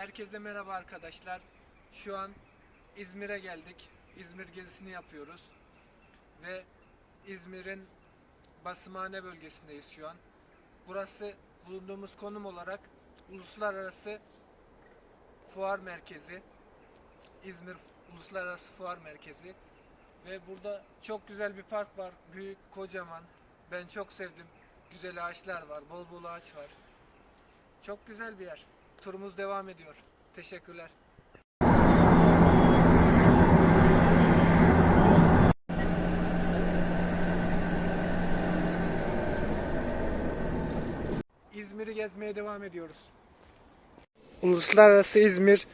Herkese merhaba arkadaşlar. Şu an İzmir'e geldik. İzmir gezisini yapıyoruz. Ve İzmir'in Basımhane bölgesindeyiz şu an. Burası bulunduğumuz konum olarak Uluslararası Fuar Merkezi. İzmir Uluslararası Fuar Merkezi. Ve burada çok güzel bir park var. Büyük, kocaman. Ben çok sevdim. Güzel ağaçlar var, bol bol ağaç var. Çok güzel bir yer. Turumuz devam ediyor. Teşekkürler. İzmir'i gezmeye devam ediyoruz. Uluslararası İzmir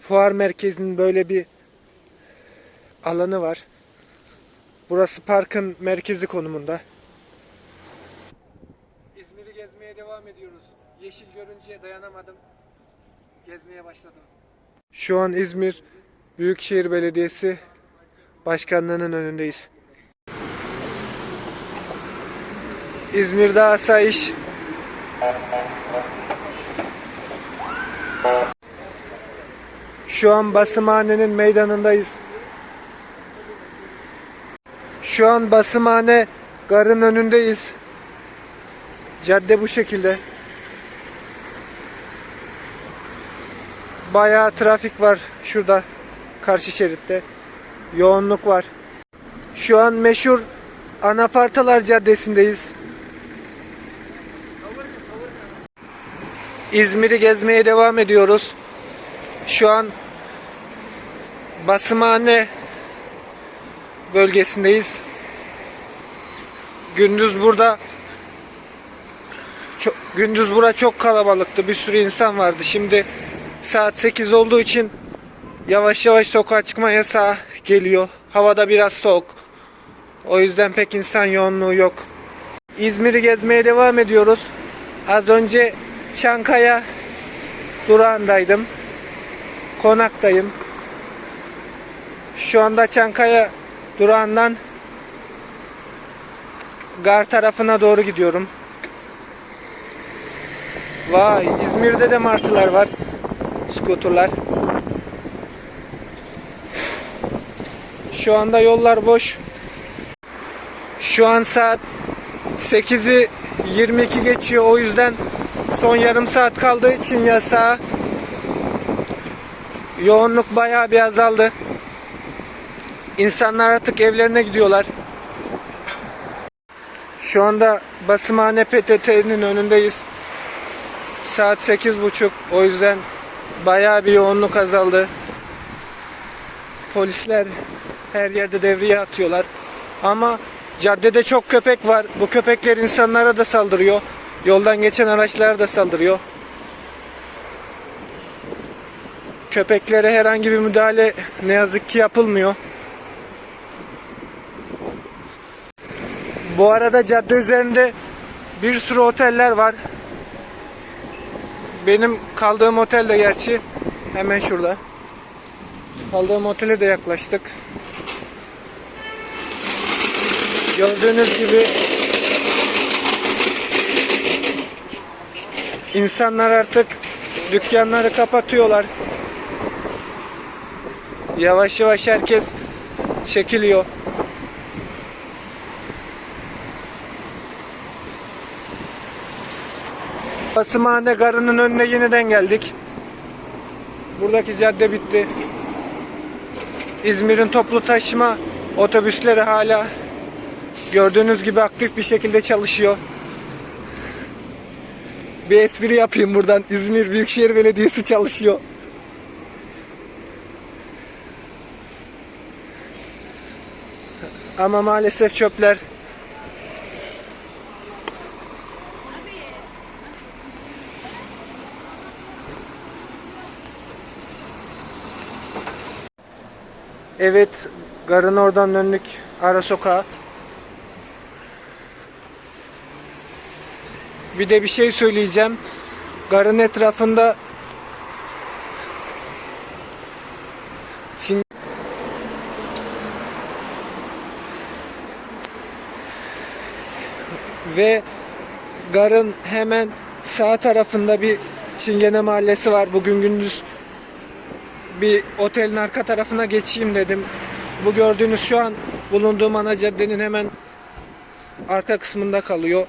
Fuar Merkezi'nin böyle bir alanı var. Burası parkın merkezi konumunda. İzmir'i gezmeye devam ediyoruz. Yeşil görünce dayanamadım. Gezmeye başladım. Şu an İzmir Büyükşehir Belediyesi Başkanlığı'nın önündeyiz. İzmir'de asayiş Şu an Basımhane'nin meydanındayız. Şu an Basımhane garın önündeyiz. Cadde bu şekilde. Bayağı trafik var şurada karşı şeritte. Yoğunluk var. Şu an meşhur Anafartalar Caddesi'ndeyiz. İzmir'i gezmeye devam ediyoruz. Şu an Basımhane bölgesindeyiz. Gündüz burada çok, gündüz bura çok kalabalıktı. Bir sürü insan vardı. Şimdi saat 8 olduğu için yavaş yavaş sokağa çıkma yasağı geliyor. Havada biraz soğuk. O yüzden pek insan yoğunluğu yok. İzmir'i gezmeye devam ediyoruz. Az önce Çankaya durağındaydım. Konaktayım. Şu anda Çankaya durağından gar tarafına doğru gidiyorum. Vay İzmir'de de martılar var. Skuturlar. Şu anda yollar boş. Şu an saat 8'i 22 geçiyor. O yüzden son yarım saat kaldığı için yasağa yoğunluk bayağı bir azaldı. İnsanlar artık evlerine gidiyorlar. Şu anda Basımhane PTT'nin önündeyiz. Saat 8.30 o yüzden bayağı bir yoğunluk azaldı. Polisler her yerde devriye atıyorlar. Ama caddede çok köpek var. Bu köpekler insanlara da saldırıyor. Yoldan geçen araçlara da saldırıyor. Köpeklere herhangi bir müdahale ne yazık ki yapılmıyor. Bu arada cadde üzerinde bir sürü oteller var. Benim kaldığım otel de gerçi hemen şurada. Kaldığım otele de yaklaştık. Gördüğünüz gibi insanlar artık dükkanları kapatıyorlar. Yavaş yavaş herkes çekiliyor. Basımhane garının önüne yeniden geldik. Buradaki cadde bitti. İzmir'in toplu taşıma otobüsleri hala gördüğünüz gibi aktif bir şekilde çalışıyor. Bir espri yapayım buradan. İzmir Büyükşehir Belediyesi çalışıyor. Ama maalesef çöpler Evet, garın oradan döndük ara sokağa. Bir de bir şey söyleyeceğim. Garın etrafında Çin ve garın hemen sağ tarafında bir Çingene Mahallesi var. Bugün gündüz bir otelin arka tarafına geçeyim dedim. Bu gördüğünüz şu an bulunduğum ana caddenin hemen arka kısmında kalıyor.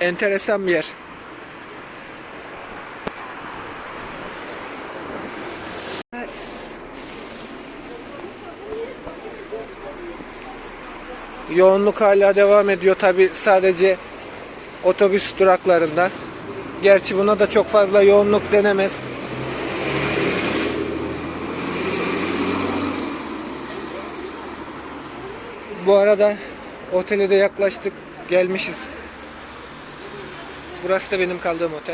Enteresan bir yer. Yoğunluk hala devam ediyor tabi sadece otobüs duraklarında. Gerçi buna da çok fazla yoğunluk denemez. Bu arada otele de yaklaştık. Gelmişiz. Burası da benim kaldığım otel.